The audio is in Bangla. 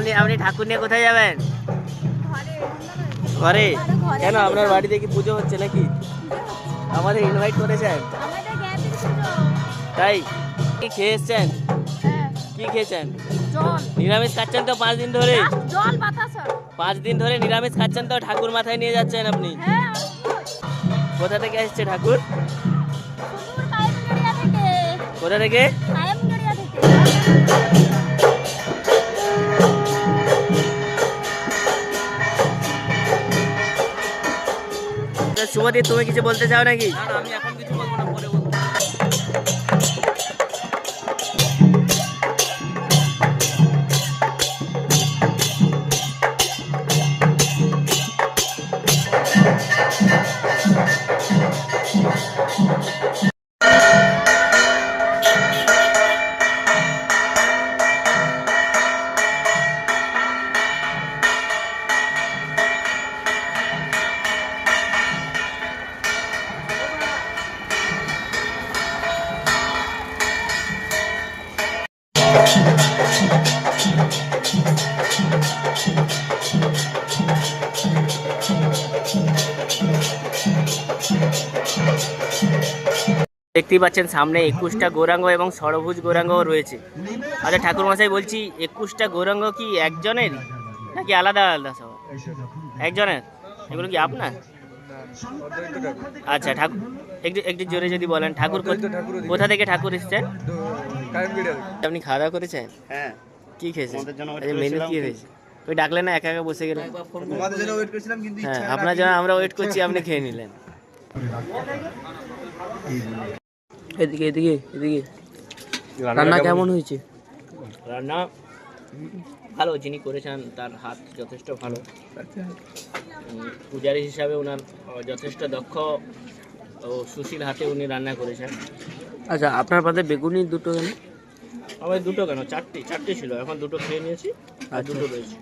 আপনি আপনি ঠাকুর নিয়ে কোথায় যাবেন? ঘরে? কেন আপনার বাড়িতে কি পুজো হচ্ছে নাকি? আমাদের ইনভাইট করেছেন। তাই? কি খেয়ে হ্যাঁ, কি খেয়েছেন? নিরামিষ খাচ্ছেন তো পাঁচ দিন ধরে পাঁচ দিন ধরে নিরামিষ খাচ্ছেন তো ঠাকুর মাথায় নিয়ে যাচ্ছেন আপনি। হ্যাঁ কোথা থেকে এসছে ঠাকুর? কায়েমগড়িয়া থেকে? কোথা থেকে তো শুভদীপ তুমি কিছু বলতে চাও নাকি? আমি এখন কিছু বলব দেখতেই পাচ্ছেন সামনে একুশটা গৌরাঙ্গ এবং ষড়ভুজ গৌরাঙ্গ রয়েছে। আচ্ছা ঠাকুর মশাই বলছি, একুশটা গৌরাঙ্গ কি একজনের? নাকি আলাদা আলাদা সব? একজনের? এগুলো কি আপনার? আচ্ছা ঠাকুর একটু একটু জোরে যদি বলেন। ঠাকুর কোথা থেকে ঠাকুর এসছেন? আপনি খাওয়া দাওয়া করেছেন? হ্যাঁ। কি খেয়েছেন? আমাদের আচ্ছা, মেনু কি হয়েছে? ওই ডাকলেন না একা একা বসে গেলেন? তোমাদের জন্য ওয়েট করেছিলাম কিন্তু হ্যাঁ আপনার জন্য আমরা ওয়েট করছি আপনি খেয়ে নিলেন। এদিকে এদিকে এদিকে। রান্না কেমন? হয়েছে? রান্না ভালো যিনি করেছেন তার হাত যথেষ্ট ভালো। উম, পূজারী হিসাবে ওনার যথেষ্ট দক্ষ ও সুশীল হাতে উনি রান্না করেছেন। আচ্ছা আপনার পাতে বেগুনি দুটো কেন? আমার দুটো কেন? চারটে চারটে ছিল। এখন দুটো খেয়ে নিয়েছি আর দুটো রয়েছে।